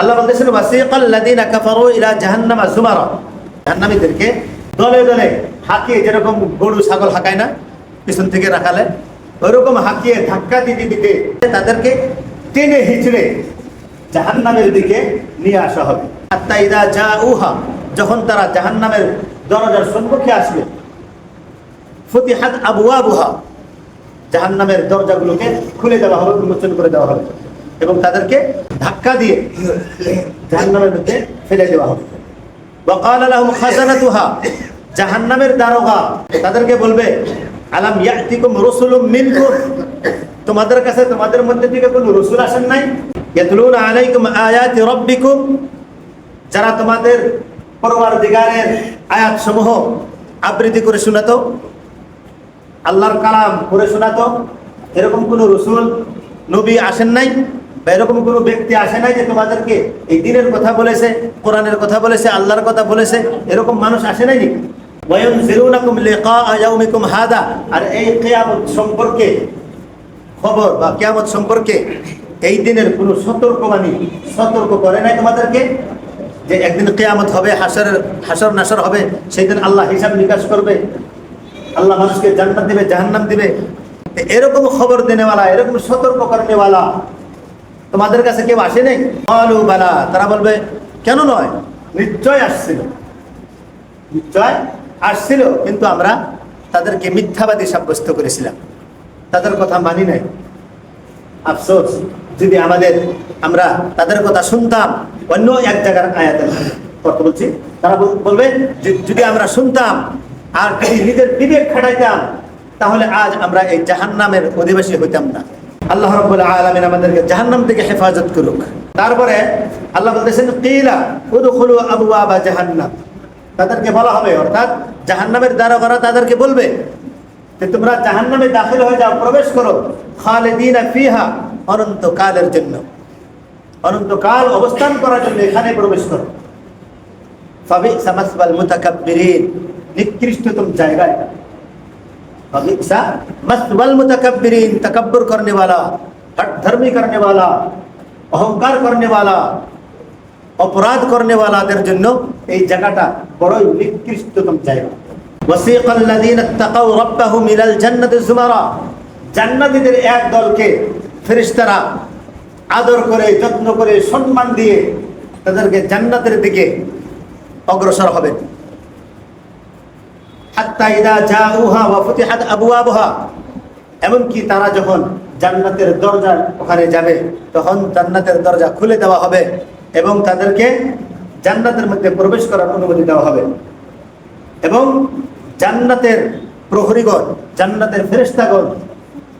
আল্লাহ কাফারু ইলা জাহান্নামা যুমারা। জাহান্নামীদেরকে দলে দলে যেরকম গরু, ছাগল হাঁকায় না, পিছন থেকে রাখালে ওইরকম হাঁকিয়ে ধাক্কা দিতে দিতে তাদেরকে টেনে হিচড়ে জাহান্নামের দিকে নিয়ে আসা হবে। হাত্তা ইদা যা উহা যখন তারা জাহান্নামের দরজার সম্মুখে আসবে, ফতিহাত আবুয়া বুহা জাহান্নামের দরজাগুলোকে খুলে দেওয়া হবে, উন্মোচন করে দেওয়া হবে। এবং তাদেরকে ধাক্কা দিয়ে জাহান্নামের মধ্যে ফেলে দেওয়া হবে। বকাল তাদেরকে বলবে, আলাম তোমাদের কাছে তোমাদের মধ্যে কোনো আসেন আয়াতসমূহ আবৃত্তি করে শোনাতো, আল্লাহর কালাম করে শোনাতো, এরকম কোনো রসুল, নবী আসেন নাই? এরকম কোনো ব্যক্তি আসে নাই যে তোমাদেরকে এই দিনের কথা বলেছে, কোরআনের কথা বলেছে, আল্লাহর কথা বলেছে, এরকম মানুষ আসে নাই নাকি? হাদা। আর এই কিয়ামত সম্পর্কে খবর বা কিয়ামত সম্পর্কে এই দিনের কোনো সতর্কবাণী সতর্ক করে নাই তোমাদেরকে? যে একদিন কিয়ামত হবে হাসর নাসর হবে সেই দিন আল্লাহ হিসাব নিকাশ করবে। আল্লাহ মানুষকে জান্নাত দিবে, জাহান্নাম দিবে। এরকম খবর দেনেওয়ালা, এরকম সতর্ক করেনেওয়ালা তোমাদের কাছে কেউ আসে নাই? বালা। তারা বলবে, কেন নয়? নিশ্চয় আসছিল। নিশ্চয় আসছিল, কিন্তু আমরা তাদেরকে মিথ্যাবাদী সাব্যস্ত করেছিলাম। তাদের কথা মানি নাই। আফসোস, যদি আমাদের আমরা তাদের কথা শুনতাম, অন্য এক জায়গার আয়াতের কথা বলছি। তারা বলবে যদি আমরা শুনতাম আর নিজের বিবেক খাটাইতাম, তাহলে আজ আমরা এই জাহান্নামের অধিবাসী হইতাম না। আল্লাহ রব্বুল আলামিন আমাদেরকে জাহান্নাম থেকে হেফাজত করুক। তারপরে আল্লাহ বলতেছেন, কিলা উদখুলু আবওয়াবা জাহান্নাম। তাদেরকে বলা হবে, অর্থাৎ জাহান্নামের দ্বারা তাদেরকে বলবে যে, তোমরা জাহান্নামে দাখিল হয়ে যাও, প্রবেশ করো খালিদিনা ফিহা অনন্তকালের জন্য। অনন্তকাল অবস্থান করার জন্য এখানে প্রবেশ করো। ফাবিসা মাসবাল মুতাকাব্বিরিন, নিকৃষ্টতম জায়গা এটা। ফাবিসা মাসবাল মুতাকাব্বিরিন তকব্বুর करने वाला हट धर्मी करने वाला অহংকার करने वाला অপরাধ করনে ওয়ালাদের জন্য এই জায়গাটা বড়ই নিকৃষ্টতম জায়গা ওয়াসিক আল্লাযীনা তাকাউ রাব্বাহুম ইলাল জান্নাতি যুমারা জান্নাতীদের এক দলকে ফেরেশতারা আদর করে যত্ন করে সম্মান দিয়ে তাদেরকে জান্নাতের দিকে অগ্রসর হবেন এমনকি তারা যখন জান্নাতের দরজা ওখানে যাবে, তখন জান্নাতের দরজা খুলে দেওয়া হবে এবং তাদেরকে জান্নাতের মধ্যে প্রবেশ করার অনুমতি দেওয়া হবে। এবং জান্নাতের প্রহরীগণ, জান্নাতের ফেরেশতাগণ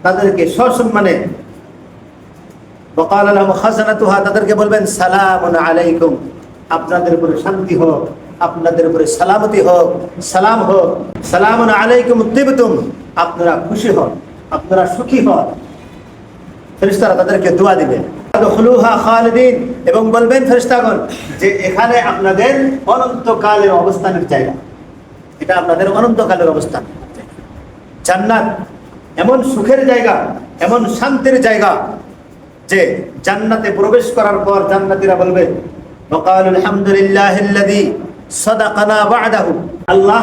তাদেরকে সসম্মানে বকাল আলম খাজানাতুহা, তাদেরকে বলবেন, সালামুন আলাইকুম। আপনাদের উপরে শান্তি হোক। আপনাদের উপরে সালামতি হোক, সালাম হোক সালাম আলাইকুম তিবতুম আপনারা খুশি হন, আপনারা সুখী হন। ফেরিস্তারা তাদেরকে দোয়া দিবে। এবং বলবেন ফেরিস্তাগণ যে এখানে আপনাদের অনন্তকালের অবস্থানের জায়গা। এটা আপনাদের অনন্তকালের অবস্থান। জান্নাত এমন সুখের জায়গা, এমন শান্তির জায়গা, যে জান্নাতে প্রবেশ করার পর জান্নাতিরা বলবে বকাল আলহামদুলিল্লাহ সদাকানা আল্লাহ,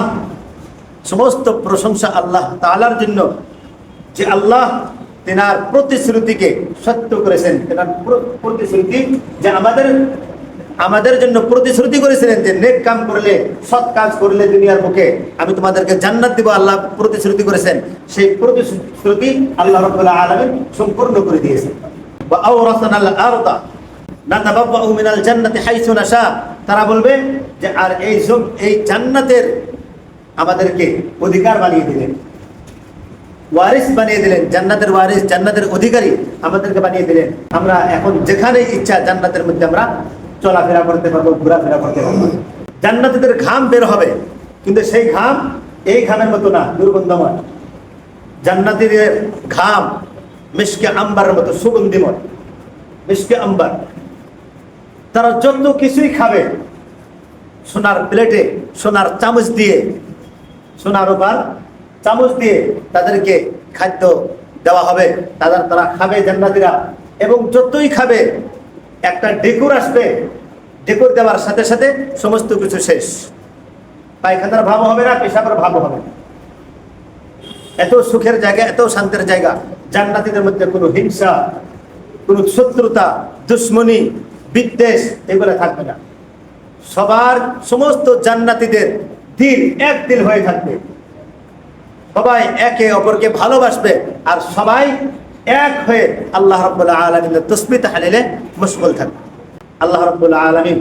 সমস্ত প্রশংসা আল্লাহ তালার জন্য যে আল্লাহ তেনার প্রতিশ্রুতিকে সত্য করেছেন, তেনার প্রতিশ্রুতি যে আমাদের আমাদের জন্য প্রতিশ্রুতি করেছিলেন যে নেক কাম করলে, সৎ কাজ করলে দুনিয়ার মুখে আমি তোমাদেরকে জান্নাত দিব, আল্লাহ প্রতিশ্রুতি করেছেন। সেই প্রতিশ্রুতি আল্লাহ রবাহ সম্পূর্ণ করে দিয়েছেন। বা আউ রসান আল্লাহ না তাবাব্বা মিনাল জান্নাতি হাইসু নাশা। তারা বলবে যে, আর এই সব এই জান্নাতের আমাদেরকে অধিকার বানিয়ে দিলেন। ওয়ারিস বানিয়ে দিলেন, জান্নাতের ওয়ারিস, জান্নাতের অধিকারী আমাদেরকে বানিয়ে দিলেন। আমরা এখন যেখানে ইচ্ছা জান্নাতের মধ্যে আমরা চলাফেরা করতে পারব, ঘোরাফেরা করতে পারব। জান্নাতীদের ঘাম বের হবে, কিন্তু সেই ঘাম এই ঘামের মতো না, দুর্গন্ধময়। জান্নাতীদের ঘাম মিশকে আম্বারের মতো, সুগন্ধিময়। মিশকে আম্বার। তারা যত কিছুই খাবে। সোনার প্লেটে, সোনার চামচ দিয়ে, সোনার রূপার চামচ দিয়ে তাদেরকে খাদ্য দেওয়া হবে। তাদের তারা খাবে জান্নাতিরা এবং যতই খাবে, একটা ডেকুর আসবে। ডেকুর দেওয়ার সাথে সাথে সমস্ত কিছু শেষ। পায়খানার ভাব হবে না, পেশাবের ভাব হবে না। এত সুখের জায়গা, এত শান্তির জায়গা। জান্নাতীদের মধ্যে কোনো হিংসা, কোনো শত্রুতা, দুশ্মনী বিদ্বেষ এগুলো থাকবে না। সবার সমস্ত জান্নাতিদের দিল এক দিল হয়ে থাকবে। সবাই একে অপরকে ভালোবাসবে আর সবাই এক হয়ে আল্লাহ রব্বুল্লাহ আলমিনের তসবি তাহলিলে মশগুল থাকবে। আল্লাহ রব্বুল্লাহ আলমিন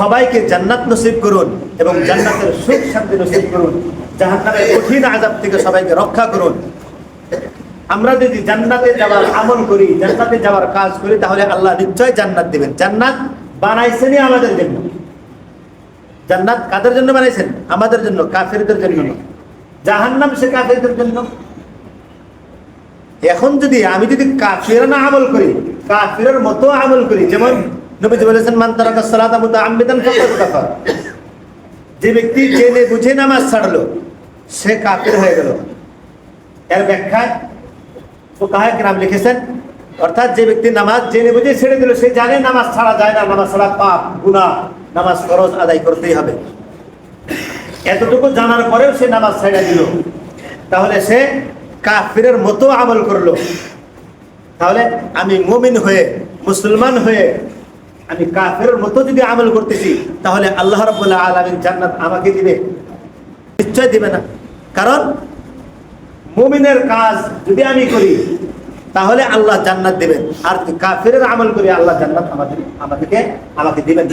সবাইকে জান্নাত নসিব করুন এবং জান্নাতের সুখ শান্তি নসিব করুন। জাহান্নামের কঠিন আজাব থেকে সবাইকে রক্ষা করুন। আমরা যদি জান্নাতে যাওয়ার আমল করি, জান্নাতে যাওয়ার কাজ করি, তাহলে আল্লাহ নিশ্চয় জান্নাত দিবেন। জান্নাত বানাইছেনই আমাদের জন্য। জান্নাত কাদের জন্য বানাইছেন? আমাদের জন্য, কাফেরদের জন্য নয়। জাহান্নাম সে কাফেরদের জন্য। এখন যদি আমি যদি কাফিরানা আমল করি, কাফিরের মতো আমল করি, যেমন নবীজি বলেছেন, মান কাফার। যে ব্যক্তি জেনে বুঝে নামাজ ছাড়লো, সে কাফির হয়ে গেল। এর ব্যাখ্যায় ও কাহে নাম লিখেছেন? অর্থাৎ যে ব্যক্তি নামাজ জেনে বুঝে ছেড়ে দিল, সে জানে নামাজ ছাড়া যায় না, নামাজ ছাড়া পাপ, গুনাহ, নামাজ ফরজ আদায় করতেই হবে। এতটুকু জানার পরেও সে নামাজ ছেড়ে দিল। তাহলে সে কাফিরের মতো আমল করল। তাহলে আমি মুমিন হয়ে, মুসলমান হয়ে, আমি কাফিরের মতো যদি আমল করতেছি, তাহলে আল্লাহ রাব্বুল আলামিন জান্নাত আমাকে দিবে। নিশ্চয় দিবে না। কারণ মুমিনের কাজ যদি আমি করি, তাহলে আল্লাহ জান্নাত দেবেন আর কাফিরের আমল করি, আল্লাহ জান্নাত আমাদের আমাদেরকে আমাকে দিবেন।